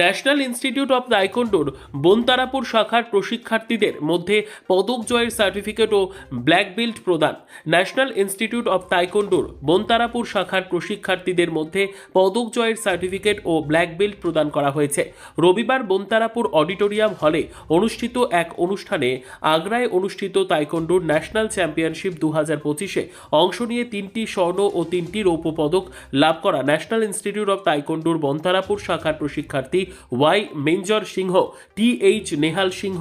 National institute of তাইকোন্ডোর বনতারাপুর শাখার প্রশিক্ষার্থীদের মধ্যে পদক জয়ের সার্টিফিকেট ও ব্ল্যাক বেল্ট প্রদান। ন্যাশনাল ইনস্টিটিউট অব তাইকোন্ডোর বনতারাপুর শাখার প্রশিক্ষার্থীদের মধ্যে পদক জয়ের সার্টিফিকেট ও ব্ল্যাক বেল্ট প্রদান করা হয়েছে। রবিবার বনতারাপুর অডিটোরিয়াম হলে অনুষ্ঠিত এক অনুষ্ঠানে আগ্রায় অনুষ্ঠিত তাইকোন্ডোর ন্যাশনাল চ্যাম্পিয়নশিপ দু হাজার পঁচিশে অংশ নিয়ে তিনটি স্বর্ণ ও তিনটি রৌপ্য পদক লাভ করা ন্যাশনাল ইনস্টিটিউট অব তাইকোন্ডোর বনতারাপুর শাখার প্রশিক্ষার্থী Y Menjor Singha, T H Nehal Singha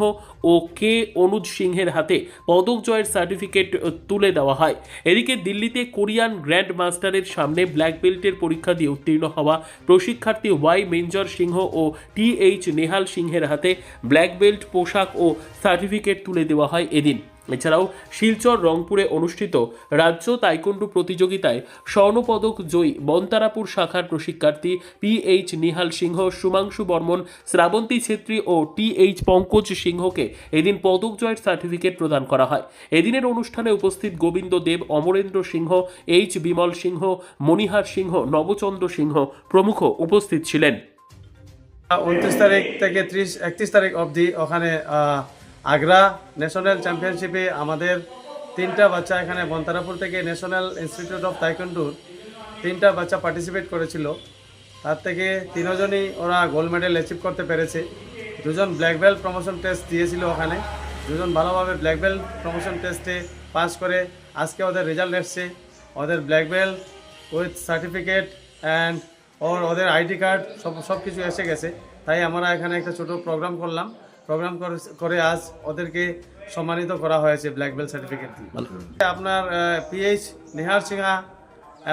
ও কে অনুজ সিংহের হাতে পদক জয়ের সার্টিফিকেট তুলে দেওয়া হয়। এদিকে দিল্লিতে কোরিয়ান গ্র্যান্ড মাস্টারের সামনে ব্ল্যাক বেল্টের পরীক্ষা দিয়ে উত্তীর্ণ হওয়া প্রশিক্ষার্থী ওয়াই মেঞ্জর সিংহ ও টি এইচ নেহাল সিংহের হাতে ব্ল্যাক বেল্ট, পোশাক ও সার্টিফিকেট তুলে দেওয়া হয় এদিন। এছাড়াও শিলচর, রংপুরে অনুষ্ঠিত রাজ্য তাইকন্ডু প্রতিযোগিতায় স্বর্ণপদক জয়ী বনতারাপুর শাখার প্রশিক্ষার্থী পি এইচ নিহাল সিংহ, সুমাংশু বর্মন, শ্রাবন্তী ছেত্রী ও টি এইচ পঙ্কজ সিংহকে এদিন পদক জয়ের সার্টিফিকেট প্রদান করা হয়। এদিনের অনুষ্ঠানে উপস্থিত গোবিন্দ দেব, অমরেন্দ্র সিংহ, এইচ বিমল সিংহ, মণিহার সিংহ, নবচন্দ্র সিংহ প্রমুখ উপস্থিত ছিলেন। উনত্রিশ তারিখ থেকে ত্রিশ, একত্রিশ তারিখ অবধি ওখানে আগ্রা ন্যাশনাল চ্যাম্পিয়নশিপে আমাদের তিনটা বাচ্চা এখানে বন্তারাপুর থেকে ন্যাশনাল ইনস্টিটিউট অফ তাইকন্ডুর তিনটা বাচ্চা পার্টিসিপেট করেছিল। তার থেকে তিনজনই ওরা গোল্ড মেডেল অ্যাচিভ করতে পেরেছে। দুজন ব্ল্যাক বেল্ট প্রমোশন টেস্ট দিয়েছিল ওখানে। দুজন ভালোভাবে ব্ল্যাক বেল্ট প্রমোশন টেস্টে পাস করে। আজকে ওদের রেজাল্ট এসছে। ওদের black belt with certificate and ওর ওদের আইডি কার্ড সব সব কিছু এসে গেছে। তাই আমরা এখানে একটা ছোট প্রোগ্রাম করলাম। প্রোগ্রাম করে আজ ওদেরকে সম্মানিত করা হয়েছে ব্ল্যাক বেল্ট সার্টিফিকেট দিয়ে। আপনার পিএইচ নেহার সিংহা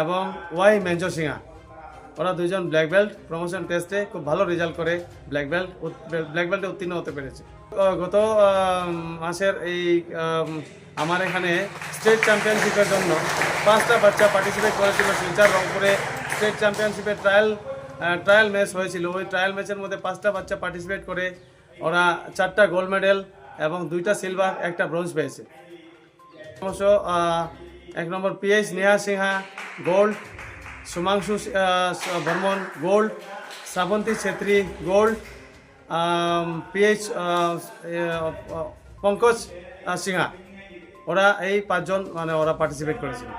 এবং ওয়াই মেঞ্জো সিংহা। ওরা দুজন ব্ল্যাক বেল্ট প্রমোশন টেস্টে খুব ভালো রেজাল্ট করে ব্ল্যাক বেল্ট ব্ল্যাক বেল্টে উত্তীর্ণ হতে পেরেছে। গত মাসের এই আমার এখানে স্টেট চ্যাম্পিয়নশিপের জন্য পাঁচটা বাচ্চা পার্টিসিপেট করেছিল শিলচর রংপুরে স্টেট চ্যাম্পিয়নশিপে ট্রায়াল ট্রায়াল ম্যাচ হয়েছিল। ওই ট্রায়াল ম্যাচের মধ্যে পাঁচটা বাচ্চা পার্টিসিপেট করে ওরা চারটা গোল্ড মেডেল এবং দুইটা সিলভার একটা ব্রোঞ্জ পেয়েছে। অবশ্য এক নম্বর P H Neha Singha gold Sumanshu Barman gold Shrabanti Chhetri gold P H Pankaj Singha ওরা এই পাঁচজন মানে ওরা পার্টিসিপেট করেছিল।